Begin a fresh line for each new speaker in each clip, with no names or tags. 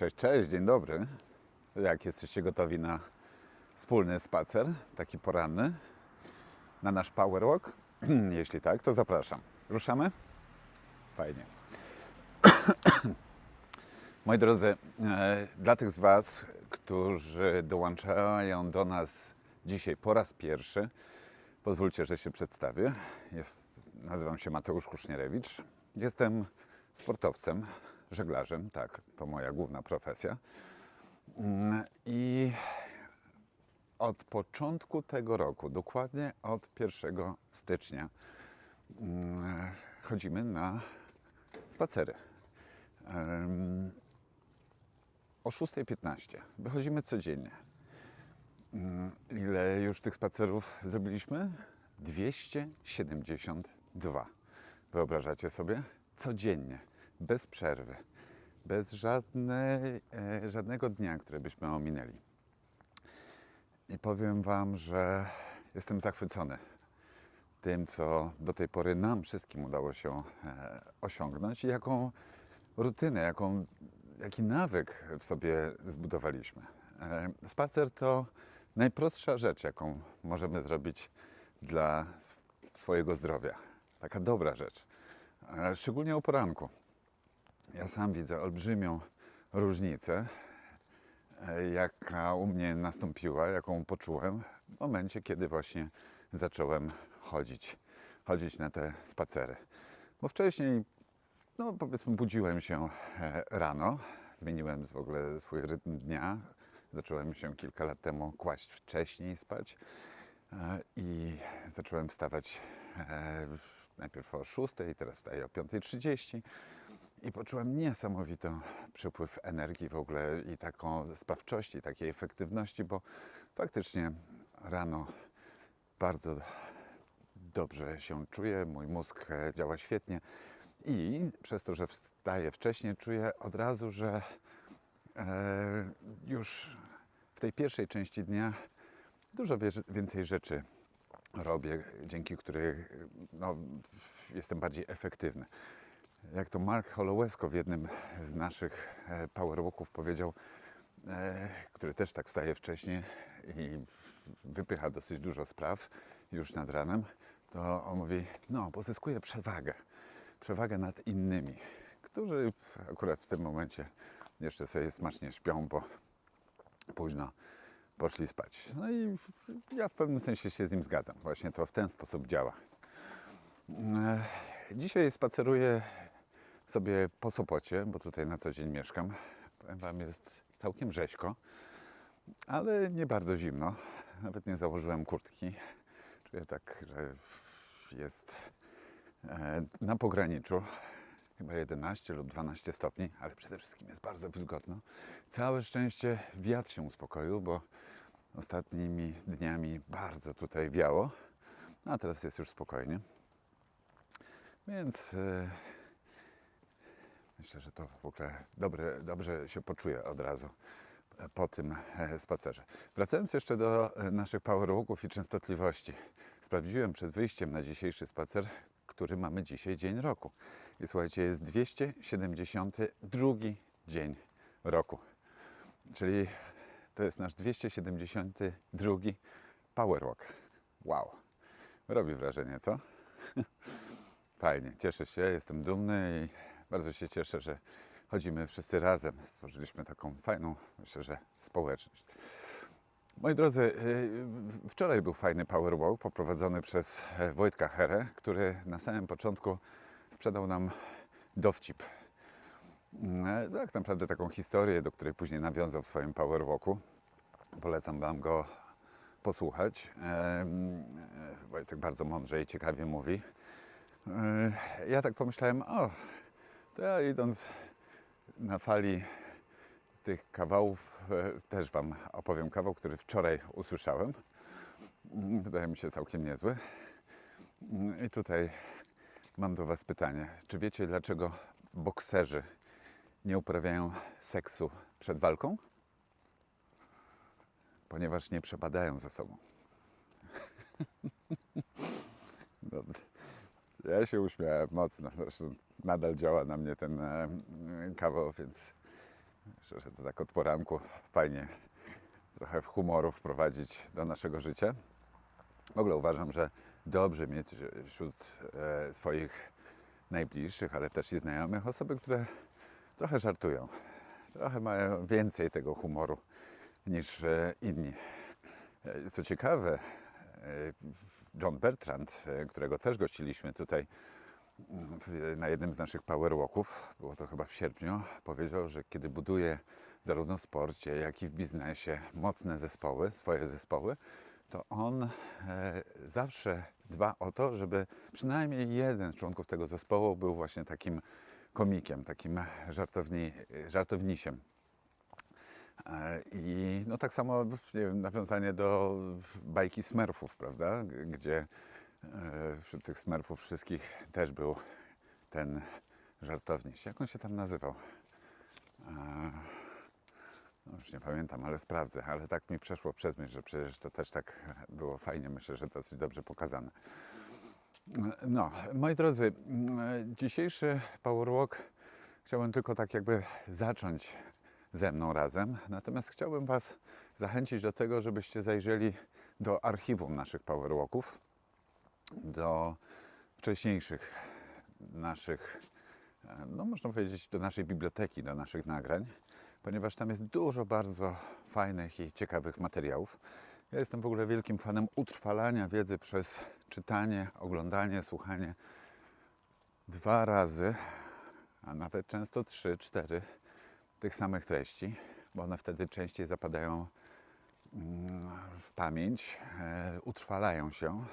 Cześć, cześć, dzień dobry. Jak jesteście gotowi na wspólny spacer, taki poranny, na nasz power walk? Jeśli tak, to zapraszam. Ruszamy? Fajnie. Moi drodzy, e, dla tych z Was, którzy dołączają do nas dzisiaj po raz pierwszy, pozwólcie, że się przedstawię. Jest, nazywam się Mateusz Kusznierewicz. Jestem sportowcem, żeglarzem, tak, to moja główna profesja. Mm, I od początku tego roku, dokładnie od 1 stycznia, mm, chodzimy na spacery. O 6.15 wychodzimy codziennie. Mm, Ile już tych spacerów zrobiliśmy? 272. Wyobrażacie sobie? Codziennie, bez przerwy, bez żadnej, e, żadnego dnia, który byśmy ominęli. I powiem Wam, że jestem zachwycony tym, co do tej pory nam wszystkim udało się e, osiągnąć i jaką rutynę, jaką, jaki nawyk w sobie zbudowaliśmy. E, Spacer to najprostsza rzecz, jaką możemy zrobić dla sw- swojego zdrowia. Taka dobra rzecz. Szczególnie o poranku. Ja sam widzę olbrzymią różnicę, e, jaka u mnie nastąpiła, jaką poczułem w momencie, kiedy właśnie zacząłem chodzić, chodzić na te spacery. Bo wcześniej, no powiedzmy, budziłem się e, rano, zmieniłem w ogóle swój rytm dnia, zacząłem się kilka lat temu kłaść wcześniej spać e, i zacząłem wstawać najpierw o 6, teraz wstaję o 5.30 i poczułem niesamowity przypływ energii w ogóle i taką sprawczości, takiej efektywności, bo faktycznie rano bardzo dobrze się czuję, mój mózg e, działa świetnie i przez to, że wstaję wcześniej, czuję od razu, że e, już w tej pierwszej części dnia dużo więcej rzeczy robię, dzięki których no, jestem bardziej efektywny. Jak to Mark Holowesko w jednym z naszych e, powerwalków powiedział, e, który też tak wstaje wcześniej i wypycha dosyć dużo spraw już nad ranem, to on mówi, no, pozyskuje przewagę. Przewagę nad innymi, którzy akurat w tym momencie jeszcze sobie smacznie śpią, bo późno poszli spać. No i ja w pewnym sensie się z nim zgadzam. Właśnie to w ten sposób działa. E, Dzisiaj spaceruję sobie po Sopocie, bo tutaj na co dzień mieszkam. Powiem Wam, jest całkiem rzeźko, ale nie bardzo zimno. Nawet nie założyłem kurtki. Czuję tak, że jest e, na pograniczu. Chyba 11 lub 12 stopni, ale przede wszystkim jest bardzo wilgotno. Całe szczęście wiatr się uspokoił, bo ostatnimi dniami bardzo tutaj wiało, a teraz jest już spokojnie. Więc e, myślę, że to w ogóle dobre, dobrze się poczuję od razu e, po tym e, spacerze. Wracając jeszcze do e, naszych powerwalków i częstotliwości. Sprawdziłem przed wyjściem na dzisiejszy spacer, który mamy dzisiaj dzień roku. I słuchajcie, jest 272 dzień roku. Czyli to jest nasz 272 powerwalk. Wow. Robi wrażenie, co? Fajnie, cieszę się, jestem dumny i bardzo się cieszę, że chodzimy wszyscy razem. Stworzyliśmy taką fajną, myślę, że społeczność. Moi drodzy, yy, wczoraj był fajny powerwalk poprowadzony przez e, Wojtka Herę, który na samym początku sprzedał nam dowcip. Mm, Tak naprawdę taką historię, do której później nawiązał w swoim powerwalku. Polecam Wam go posłuchać. E, Wojtek bardzo mądrze i ciekawie mówi. E, Ja tak pomyślałem, o, to ja idąc na fali tych kawałów, e, też Wam opowiem kawał, który wczoraj usłyszałem. Mm, Wydaje mi się całkiem niezły. Mm, I tutaj mam do Was pytanie. Czy wiecie, dlaczego bokserzy nie uprawiają seksu przed walką? Ponieważ nie przepadają ze sobą. No, ja się uśmiałem mocno. Zresztą nadal działa na mnie ten e, kawał, więc Myślę, że to tak od poranku fajnie trochę humoru wprowadzić do naszego życia. W ogóle uważam, że dobrze mieć wśród e, swoich najbliższych, ale też i znajomych osoby, które trochę żartują. Trochę mają więcej tego humoru niż e, inni. Co ciekawe, John Bertrand, e, którego też gościliśmy tutaj mm, w- na jednym z naszych power walków, było to chyba w sierpniu, powiedział, że kiedy buduje zarówno w sporcie, jak i w biznesie mocne zespoły, swoje zespoły, to on e, zawsze dba o to, żeby przynajmniej jeden z członków tego zespołu był właśnie takim komikiem, takim żartowni, żartownisiem. E, I no tak samo nie wiem, nawiązanie do bajki Smurfów, prawda? Gdzie e, wśród tych Smurfów wszystkich też był ten żartowniś. Jak on się tam nazywał? E, no już nie pamiętam, ale sprawdzę. Ale tak mi przeszło przez myśl, że przecież to też tak było fajnie, myślę, że dosyć dobrze pokazane. No, moi drodzy, dzisiejszy Powerwalk chciałbym tylko tak jakby zacząć ze mną razem. Natomiast chciałbym Was zachęcić do tego, żebyście zajrzeli do archiwum naszych Powerwalków, do wcześniejszych naszych, e, no można powiedzieć, do naszej biblioteki, do naszych nagrań, ponieważ tam jest dużo bardzo fajnych i ciekawych materiałów. Ja jestem w ogóle wielkim fanem utrwalania wiedzy przez czytanie, oglądanie, słuchanie dwa razy, a nawet często trzy, cztery tych samych treści, bo one wtedy częściej zapadają mm, w pamięć, e, utrwalają się.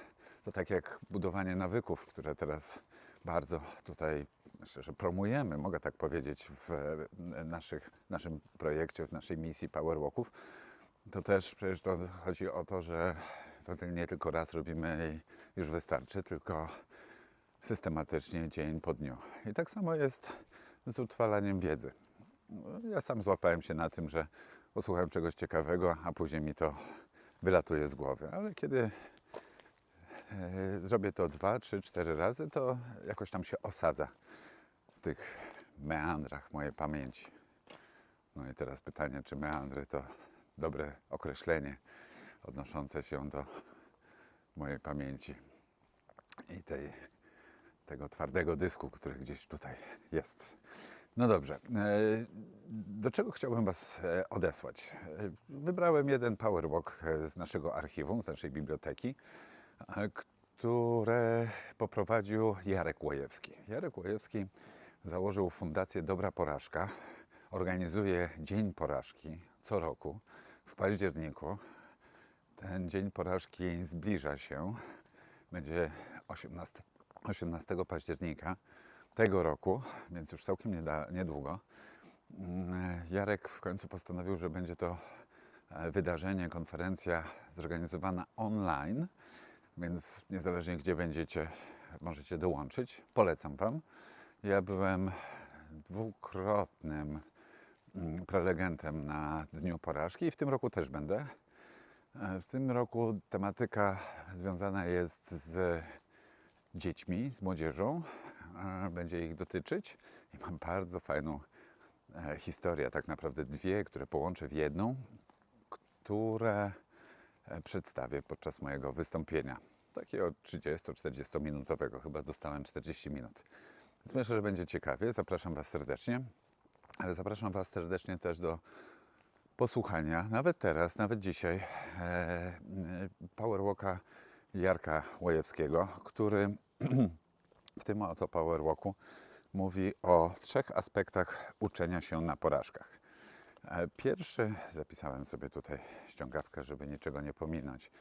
To tak jak budowanie nawyków, które teraz bardzo tutaj że promujemy, mogę tak powiedzieć, w e, naszych, naszym projekcie, w naszej misji Powerwalków. To też przecież to chodzi o to, że to nie tylko raz robimy i już wystarczy, tylko systematycznie dzień po dniu. I tak samo jest z utrwalaniem wiedzy. No, Ja sam złapałem się na tym, że posłuchałem czegoś ciekawego, a później mi to wylatuje z głowy. Ale kiedy e, zrobię to dwa, trzy, cztery razy, to jakoś tam się osadza w tych meandrach mojej pamięci. No i teraz pytanie, czy meandry to dobre określenie odnoszące się do mojej pamięci i tej, tego twardego dysku, który gdzieś tutaj jest. No dobrze. e, Do czego chciałbym Was e, odesłać? E, Wybrałem jeden powerwalk z naszego archiwum, z naszej biblioteki, które poprowadził Jarek Łojewski. Jarek Łojewski założył Fundację Dobra Porażka. Organizuje Dzień Porażki co roku w październiku. Ten Dzień Porażki zbliża się. Będzie 18, 18 października tego roku, więc już całkiem niedługo. Mm, Jarek w końcu postanowił, że będzie to e, wydarzenie, konferencja zorganizowana online, więc niezależnie gdzie będziecie, możecie dołączyć. Polecam Wam. Ja byłem dwukrotnym mm, prelegentem na Dniu Porażki i w tym roku też będę. E, W tym roku tematyka związana jest z dziećmi, z młodzieżą. Będzie ich dotyczyć i mam bardzo fajną e, historię, tak naprawdę dwie, które połączę w jedną, które e, przedstawię podczas mojego wystąpienia. Takiego 30-40 minutowego, chyba dostałem 40 minut. Więc myślę, że będzie ciekawie. Zapraszam Was serdecznie, ale zapraszam Was serdecznie też do posłuchania, nawet teraz, nawet dzisiaj, e, e, Powerwalka Jarka Łajewskiego, który w tym oto Powerwalku mówi o trzech aspektach uczenia się na porażkach. E, Pierwszy, zapisałem sobie tutaj ściągawkę, żeby niczego nie pominąć.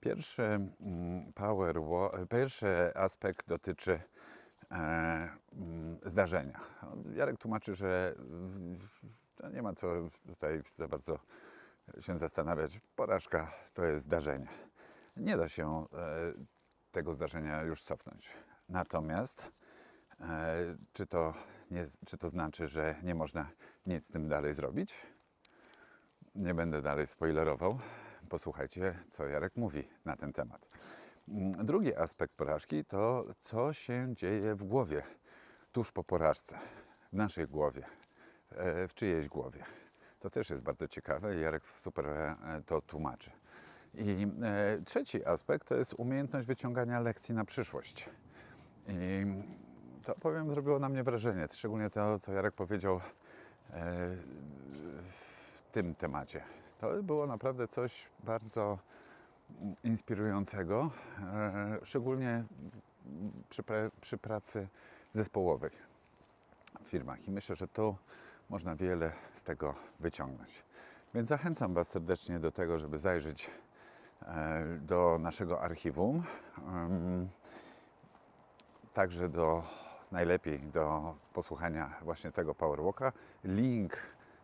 Pierwszy, mm, power, pierwszy aspekt dotyczy e, mm, zdarzenia. Jarek tłumaczy, że nie ma co tutaj za bardzo się zastanawiać. Porażka to jest zdarzenie. Nie da się e, tego zdarzenia już cofnąć. Natomiast e, czy, to nie, czy to znaczy, że nie można nic z tym dalej zrobić? Nie będę dalej spoilerował. Posłuchajcie, co Jarek mówi na ten temat. Mm, Drugi aspekt porażki to, co się dzieje w głowie tuż po porażce, w naszej głowie, e, w czyjejś głowie. To też jest bardzo ciekawe Jarek super e, to tłumaczy. I trzeci aspekt to jest umiejętność wyciągania lekcji na przyszłość. I to powiem, zrobiło na mnie wrażenie, szczególnie to, co Jarek powiedział e, w tym temacie. To było naprawdę coś bardzo inspirującego, e, szczególnie przy, przy pracy zespołowej w firmach. I myślę, że tu można wiele z tego wyciągnąć. Więc zachęcam Was serdecznie do tego, żeby zajrzeć e, do naszego archiwum. Także do najlepiej do posłuchania właśnie tego Powerwalka. Link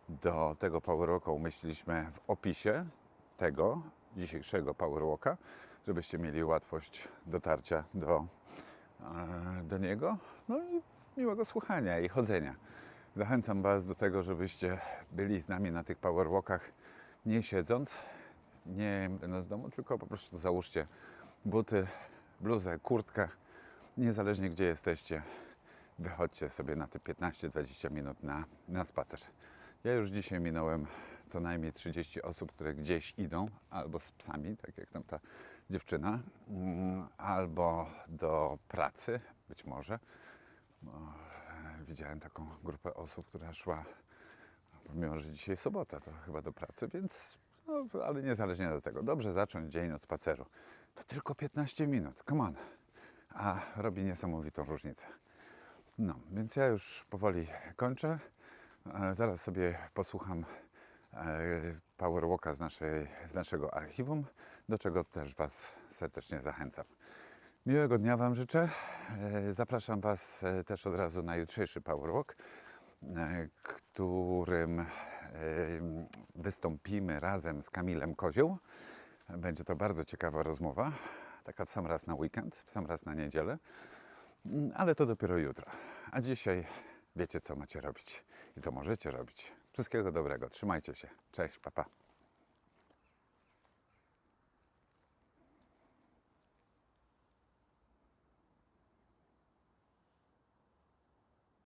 do tego Powerwalka umieściliśmy w opisie tego dzisiejszego Powerwalka, żebyście mieli łatwość dotarcia do, e, do niego. No i miłego słuchania i chodzenia. Zachęcam Was do tego, żebyście byli z nami na tych Powerwalkach nie siedząc, nie będąc w domu, tylko po prostu załóżcie buty, bluzę, kurtkę, niezależnie gdzie jesteście, wychodźcie sobie na te 15-20 minut na, na spacer. Ja już dzisiaj minąłem co najmniej 30 osób, które gdzieś idą, albo z psami, tak jak tam ta dziewczyna, mm, albo do pracy, być może. Bo, e, widziałem taką grupę osób, która szła, pomimo że dzisiaj sobota, to chyba do pracy, więc, no, ale niezależnie do tego, dobrze zacząć dzień od spaceru. To tylko 15 minut, come on. A robi niesamowitą różnicę. No, więc ja już powoli kończę. Zaraz sobie posłucham e, Powerwalka z, naszej, z naszego archiwum, do czego też Was serdecznie zachęcam. Miłego dnia Wam życzę. E, Zapraszam Was e, też od razu na jutrzejszy Powerwalk, którym wystąpimy razem z Kamilem Kozioł. Będzie to bardzo ciekawa rozmowa, taka w sam raz na weekend, w sam raz na niedzielę, Mm, ale to dopiero jutro. A dzisiaj wiecie, co macie robić i co możecie robić. Wszystkiego dobrego, trzymajcie się. Cześć, papa. Pa.